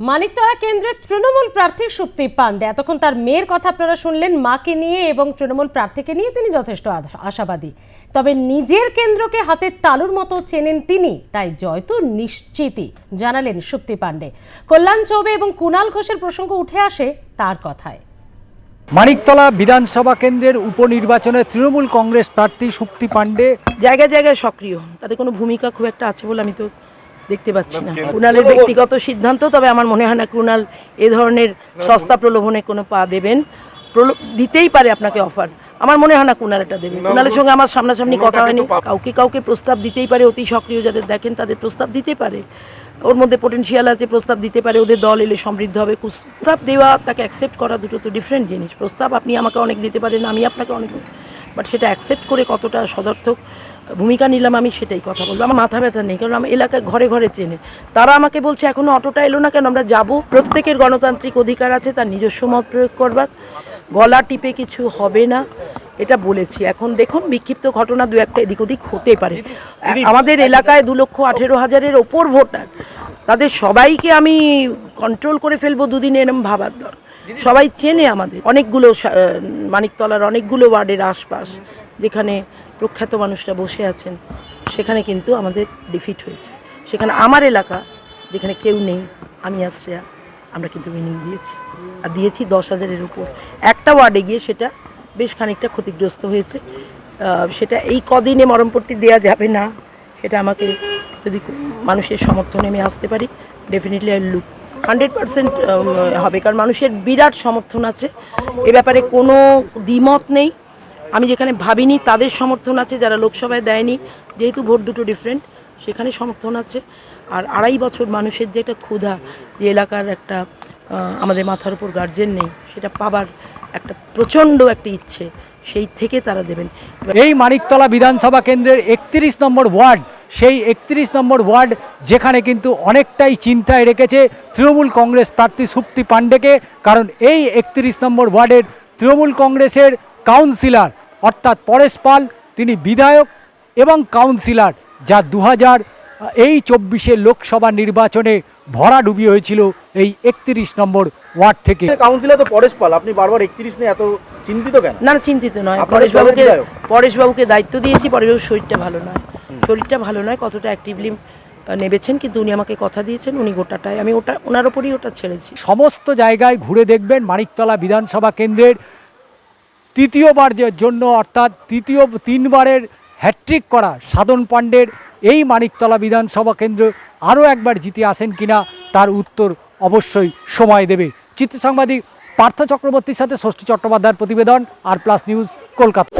মানিকতলা কেন্দ্রের তৃণমূল প্রার্থী সুপ্তি পান্ডে। এতক্ষণ তার মেয়ের কথা আপনারা শুনলেন মাকে নিয়ে এবং তৃণমূল প্রার্থীকে নিয়ে তিনি যথেষ্ট আশা- আশাবাদী। তবে নিজের কেন্দ্রকে হাতের তালুর মতো চেনেন তিনি তাই জয় তো নিশ্চিতই জানালেন সুপ্তি পান্ডে। কল্যাণ চৌবে এবং কুণাল ঘোষের প্রসঙ্গ উঠে আসে তার কথায়। মানিকতলা বিধানসভা কেন্দ্রের উপনির্বাচনে তৃণমূল কংগ্রেস প্রার্থী সুক্তি পাণ্ডে জায়গায় জায়গায় সক্রিয়। তাদের কোনো ভূমিকা খুব একটা আছে বলে আমি তো দেখতে পাচ্ছি না। কুণালের ব্যক্তিগত সিদ্ধান্ত তবে আমার মনে হয় না কুণাল এ ধরনের সস্তা প্রলোভনে কোনো পা দেবেন। দিতেই পারে আপনাকে অফার আমার মনে হয় না কুণাল এটা দেবে। কুণালের সঙ্গে আমার সামনাসামনি কথা হয়নি। কাউকে কাউকে প্রস্তাব দিতেই পারে অতি সক্রিয় যাদের দেখেন তাদের প্রস্তাব দিতে পারে। ওর মধ্যে পোটেনশিয়াল আছে প্রস্তাব দিতে পারে ওদের দল এলে সমৃদ্ধ হবে। প্রস্তাব দেওয়া তাকে অ্যাকসেপ্ট করা দুটো তো ডিফারেন্ট জিনিস। প্রস্তাব আপনি আমাকে অনেক দিতে পারেন আমি আপনাকে অনেক বাট সেটা অ্যাকসেপ্ট করে কতটা সদর্থক ভূমিকা নিলাম আমি সেটাই কথা বলব। আমার মাথা ব্যথা নেই কারণ আমার এলাকায় ঘরে ঘরে চেনে। তারা আমাকে বলছে এখনও অটোটা এলো না কেন? আমরা যাব। প্রত্যেকের গণতান্ত্রিক অধিকার আছে তার নিজস্ব মত প্রয়োগ করবার। গলা টিপে কিছু হবে না এটা বলেছি। এখন দেখুন বিক্ষিপ্ত ঘটনা দু একটা এদিক ওদিক হতে পারে। আমাদের এলাকায় দু লক্ষ আঠেরো হাজারের ওপর ভোটার। তাদের সবাইকে আমি কন্ট্রোল করে ফেলব দুদিনে এরম ভাবার দর সবাই চেনে আমাদের। অনেকগুলো মানিকতলার অনেকগুলো ওয়ার্ডের আশপাশ যেখানে প্রখ্যাত মানুষরা বসে আছেন, সেখানে কিন্তু আমাদের ডিফিট হয়েছে। সেখানে আমার এলাকা যেখানে কেউ নেই, আমি আশ্রেয়া আমরা কিন্তু উইনিং দিয়েছি। আর দিয়েছি দশ হাজারের উপর। একটা ওয়ার্ডে গিয়ে সেটা বেশ খানিকটা ক্ষতিগ্রস্ত হয়েছে। সেটা এই কদিনে মরমপট্টি দেওয়া যাবে না, সেটা আমাকে যদি মানুষের সমর্থনে আমি আসতে পারি definitely I look hundred percent হবে। কারণ মানুষের বিরাট সমর্থন আছে। এ ব্যাপারে কোনো দ্বিমত নেই। আমি যেখানে ভাবিনি তাদের সমর্থন আছে, যারা লোকসভায় দেয়নি, যেহেতু ভোট দুটো ডিফারেন্ট সেখানে সমর্থন আছে। আর আড়াই বছর মানুষের যে একটা ক্ষুধা, যে এলাকার একটা আমাদের মাথার উপর গার্জেন নেই, সেটা পাবার একটা প্রচণ্ড একটা ইচ্ছে, সেই থেকে তারা দেবেন। এই মানিকতলা বিধানসভা কেন্দ্রের একত্রিশ নম্বর ওয়ার্ড সেই একত্রিশ নম্বর ওয়ার্ড যেখানে কিন্তু অনেকটাই চিন্তায় রেখেছে তৃণমূল কংগ্রেস প্রার্থী সুপ্তি পাণ্ডেকে কারণ এই একত্রিশ নম্বর ওয়ার্ডের তৃণমূল কংগ্রেসের কাউন্সিলর অর্থাৎ পরেশ পাল তিনি বিধায়ক এবং কাউন্সিলর যা দু হাজার এই চব্বিশে লোকসভা নির্বাচনে ভরা ডুবি হয়েছিল এই একত্রিশ নম্বর ওয়ার্ড থেকে। কাউন্সিলর তো পরেশ পাল আপনি বারবার একত্রিশ নিয়ে এত চিন্তিত কেন? না না চিন্তিত নয়। পরেশবাবুকে পরেশবাবুকে দায়িত্ব দিয়েছি পরেশবাবুর শরীরটা ভালো নয়। শরীরটা ভালো নয় কতটা অ্যাক্টিভলি নেবেছেন কিন্তু উনি আমাকে কথা দিয়েছেন উনি গোটাটাই আমি ওটা ওনার ওপরই ওটা ছেড়েছি। সমস্ত জায়গায় ঘুরে দেখবেন মানিকতলা বিধানসভা কেন্দ্রের তৃতীয়বার যে জন্য অর্থাৎ তৃতীয় তিনবারের হ্যাট্রিক করা সাধন পাণ্ডের এই মানিকতলা বিধানসভা কেন্দ্র আরও একবার জিতে আসেন কিনা তার উত্তর অবশ্যই সময় দেবে। চিত্র সাংবাদিক পার্থ চক্রবর্তীর সাথে ষষ্ঠী চট্টোপাধ্যায়ের প্রতিবেদন আর প্লাস নিউজ কলকাতা।